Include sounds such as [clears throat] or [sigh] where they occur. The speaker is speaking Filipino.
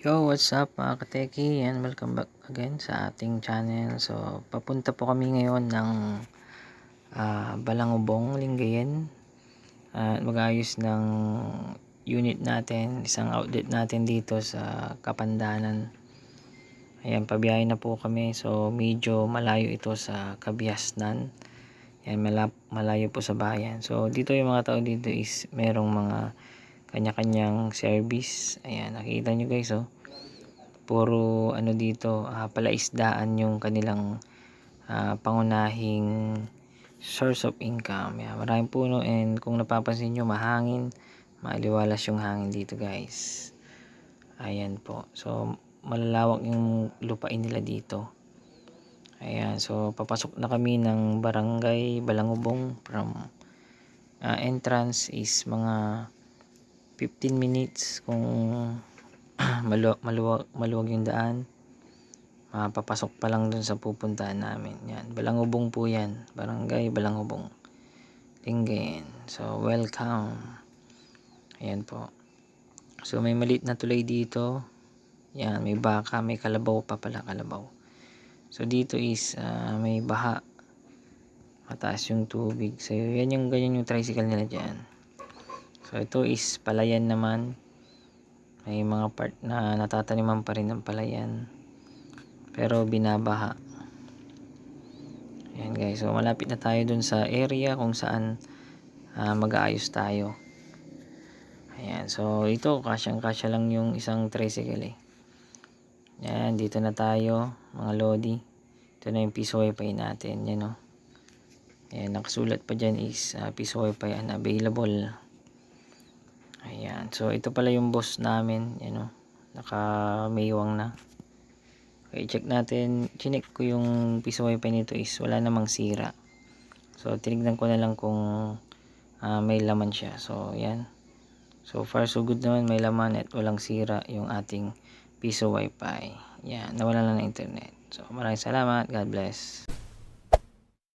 Yo, what's up mga kateki and welcome back again sa ating channel. So, papunta po kami ngayon ng ah, Balangubong, Lingayen at mag-ayos ng unit natin, isang outlet natin dito sa Kapandanan. Ayan, pabiyahe na po kami. So, medyo malayo ito sa Kabiasnan. Ayan, malayo po sa bayan. So, dito yung mga tao dito is merong mga kanya-kanyang service. Ayan, nakikita nyo guys, oh. Puro, ano dito, ah, palaisdaan yung kanilang ah, pangunahing source of income. Ayan, maraming puno and kung napapansin nyo, mahangin. Maaliwalas yung hangin dito, guys. Ayan po. So, malalawak yung lupain nila dito. Ayan, so papasok na kami ng barangay Balangubong from ah, entrance is mga 15 minutes kung [clears throat] malu maluwag, maluwag yung daan mapapasok pa lang dun sa pupuntahan namin. Yan Balangubong po yan. Barangay Balangubong Lingayen. So welcome. Ayan po. So may maliit na tulay dito. Yan may baka may kalabaw pa pala kalabaw. So dito is ah, may baha mataas yung tubig so yan yung ganyan yung tricycle nila dyan So ito is palayan naman. May mga part na natataniman pa rin ng palayan. Pero binabaha. Ayan guys. So malapit na tayo dun sa area kung saan ah, mag-aayos tayo. Ayan. So ito kasyang kasya lang yung isang tricycle eh. Ayan. Dito na tayo mga lodi. Ito na yung piso wifi natin. Yan o. Ayan. Nakasulat pa dyan is uh, piso wifi unavailable. Ayan. So, ito pala yung boss namin. Yan o. Naka-maywang na. Okay, check natin. Chinek ko yung piso wifi nito is wala namang sira. So, tinignan ko na lang kung ah, may laman siya. So, yan. So, far so good naman. May laman at walang sira yung ating piso wifi. Yan. Nawala lang ng internet. So, maraming salamat. God bless.